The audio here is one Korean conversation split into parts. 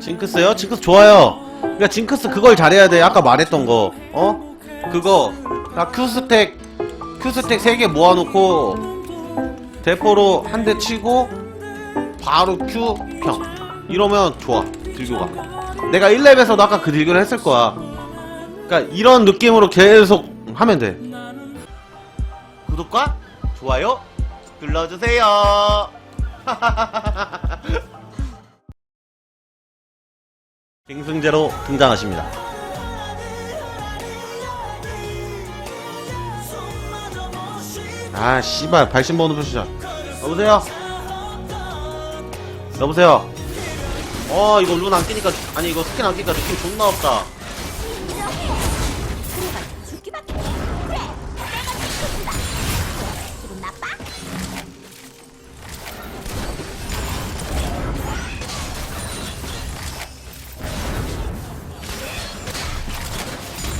징크스요? 징크스 좋아요. 그러니까 징크스 그걸 잘해야 돼. 아까 말했던 거. 어? 그거 나 큐스택 큐스택 3개 모아놓고 대포로 한 대 치고 바로 큐 평. 이러면 좋아. 딜교가. 내가 1렙에서도 아까 그 딜교를 했을 거야. 그러니까 이런 느낌으로 계속 하면 돼. 구독과 좋아요 눌러주세요. 갱승제로 등장하십니다. 아, 씨발, 발신번호 표시자. 여보세요? 여보세요? 어, 이거 룬 안 끼니까, 아니, 이거 스킨 안 끼니까 느낌 존나 없다.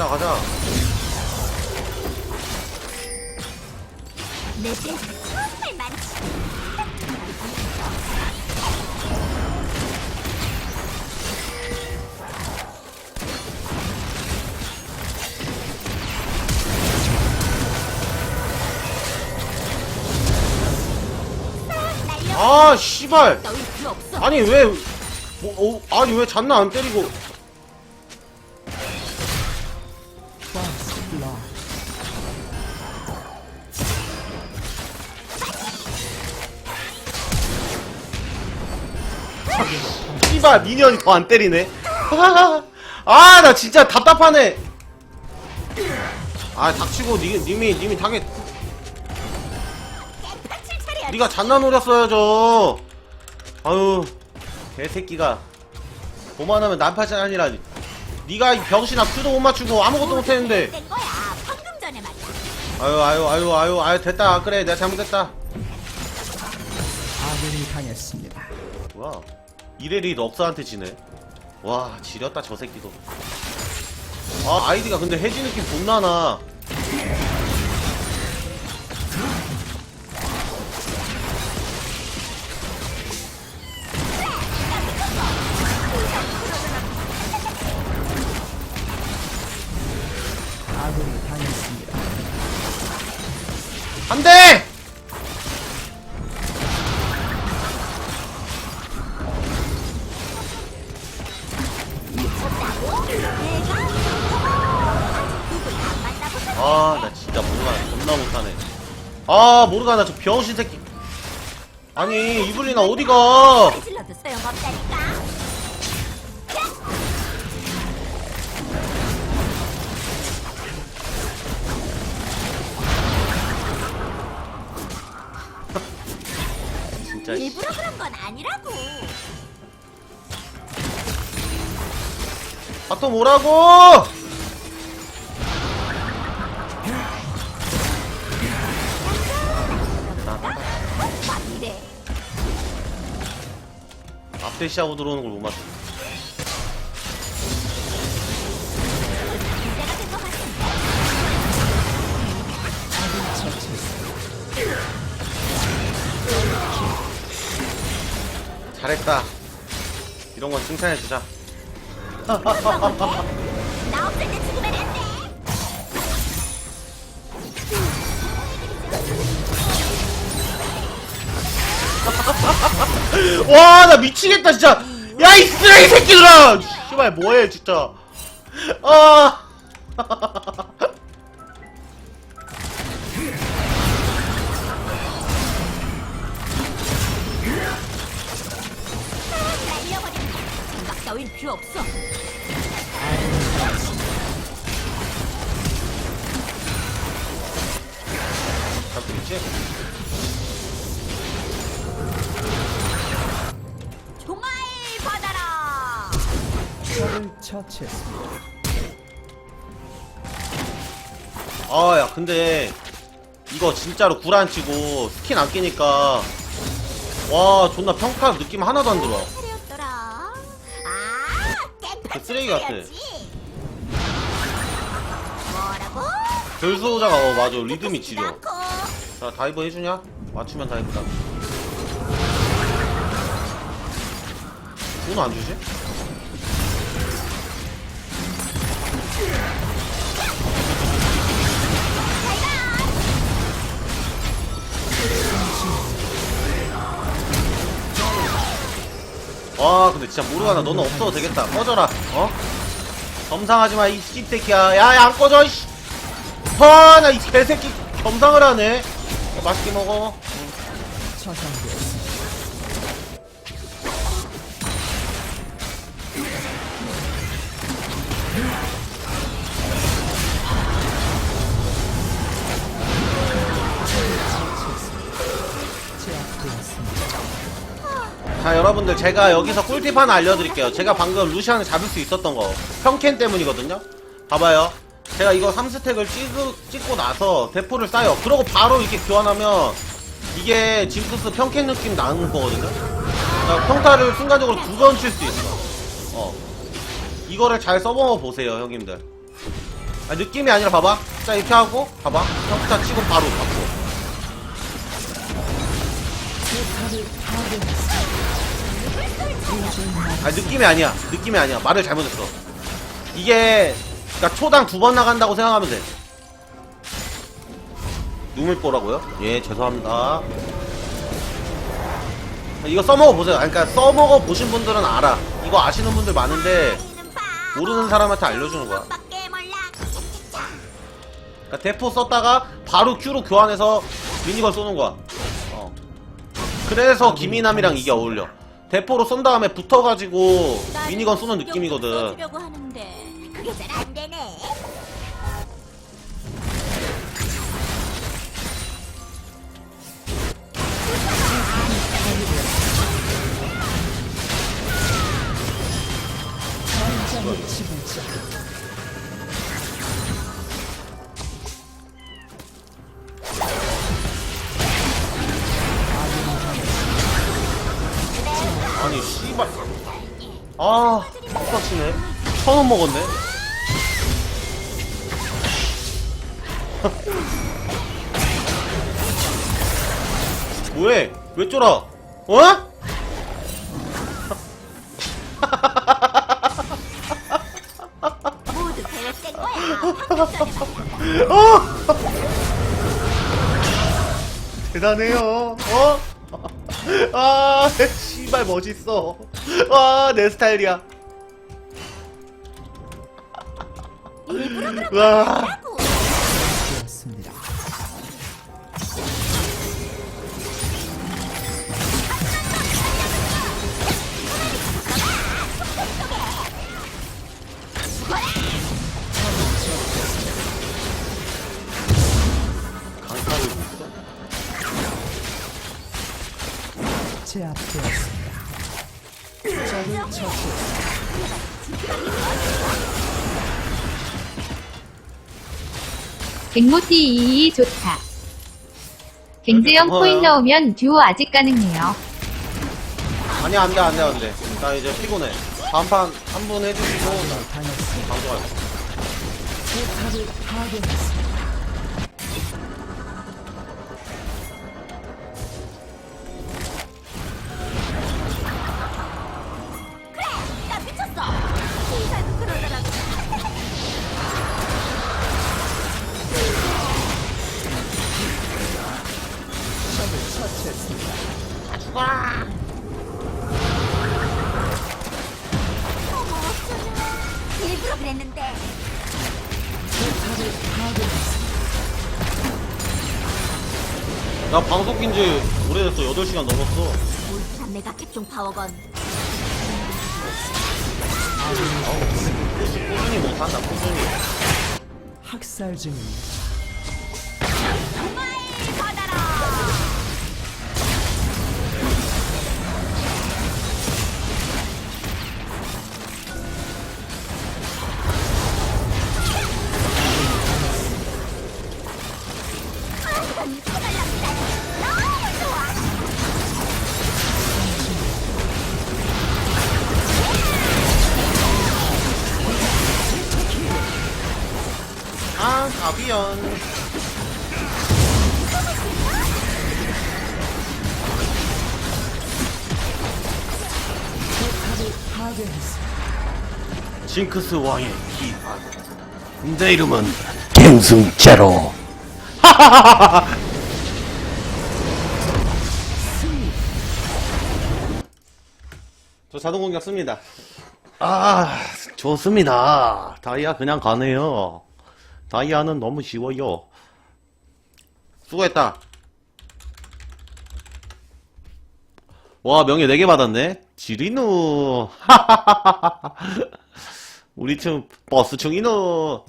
가자, 가자. 정말 많지 아, 씨발! 너희 필요 없어 아니, 왜, 뭐, 어, 아니, 왜 잔나 안 때리고. 씨발, 미니언이 더 안 때리네. 아, 나 진짜 답답하네. 아, 닥치고, 니, 님이, 님이 타겟, 차려야지 니가 잔나 노렸어야죠. 아유, 개새끼가. 오만하면 난파시 아니라, 니가 이 병신아 큐도 못 맞추고 아무것도 못했는데. 아유, 아유, 아유, 아유, 아유, 됐다. 그래, 내가 잘못했다. 아군이 당했습니다. 뭐야. 이래리 럭스한테 지네. 와, 지렸다, 저 새끼도. 아, 아이디가 근데 해지 느낌 존나 나. 아군이 당했습니다. 안 돼! 아, 모르가나 저 병신 새끼. 아니, 이블리나 어디가? 소용없다니까 진짜. 씨. 일부러 그런 건 아니라고 바텀 오라고! 대시하고 들어오는 걸 못 맞춰. 잘했다. 이런 건 칭찬해주자. 와, 나 미치겠다, 진짜. 야, 이 쓰레기 새끼들아! 씨발, 뭐해, 진짜. 아. 필요 없어 잡고 있지? 적을 처치했습니다. 아, 야, 근데. 이거 진짜로 구란 치고 스킨 안 끼니까. 와, 존나 평가 느낌 하나도 안 들어. 차례였더라 아그 쓰레기 같아. 뭐라고? 별수호자가, 어, 맞아. 리듬이 지려. 않고. 자, 다이브 해주냐? 맞추면 다이브다. 돈안 주지? 와 근데 진짜 모르가나 너는 없어도 되겠다 꺼져라 어? 겸상하지마 이 씹새끼야 야야 안 꺼져 이씨 아나 이 개새끼 겸상을 하네 야, 맛있게 먹어. 제압되었습니다. 자 여러분들 제가 여기서 꿀팁 하나 알려드릴게요. 제가 방금 루시안을 잡을 수 있었던 거. 평캔 때문이거든요? 봐봐요. 제가 이거 3스택을 찍고, 찍고 나서 대포를 쌓여 그러고 바로 이렇게 교환하면 이게 징크스 평캔 느낌 나는 거거든요? 평타를 순간적으로 두 번 칠 수 있어. 어. 이거를 잘 써먹어 보세요 형님들. 아, 느낌이 아니라 봐봐. 자 이렇게 하고 봐봐. 평타 치고 바로 바꿔 아 느낌이 아니야. 느낌이 아니야. 말을 잘못했어. 이게 그니까 초당 두 번 나간다고 생각하면 돼. 눈물 보라고요? 예 죄송합니다. 이거 써먹어 보세요. 그러니까 써먹어 보신 분들은 알아. 이거 아시는 분들 많은데 모르는 사람한테 알려주는 거야. 그러니까 대포 썼다가 바로 Q로 교환해서 미니건 쏘는 거야. 어. 그래서 김이남이랑 이게 어울려 대포로 쏜 다음에 붙어가지고 미니건 쏘는 느낌이거든 하는데 그게 잘 안 되네. 전장의 지불자. 아 빡치네 천원 먹었네 뭐해 왜 쫄아 어? 모두 거야. 어? 대단해요 어? 아 씨발 멋있어 와 내 스타일이야 와 하고. 되었습니다. 제압되었습니다. 적을 처치했습니다. 갱모티 22 좋다. 갱제형 고마워요. 코인 넣으면 듀오 아직 가능해요. 아니 안돼 안돼 안돼 나 이제 피곤해 다음 판한 분 해주시고. 방송할 그랬는데. 나 방송 낀지 오래됐어 8시간 넘었어 울트라 메가 캡종 파워건. 꾸준히 못한다 꾸준히 학살 중입니다. 파괴했습니다. 징크스 왕의 기반. 내 이름은 갱승제로. 저 자동 공격 씁니다. 아, 좋습니다. 다이아 그냥 가네요. 다이아는 너무 쉬워요. 수고했다. 와, 명예 4개 받았네? 지리누. 우리 팀 버스 중이누.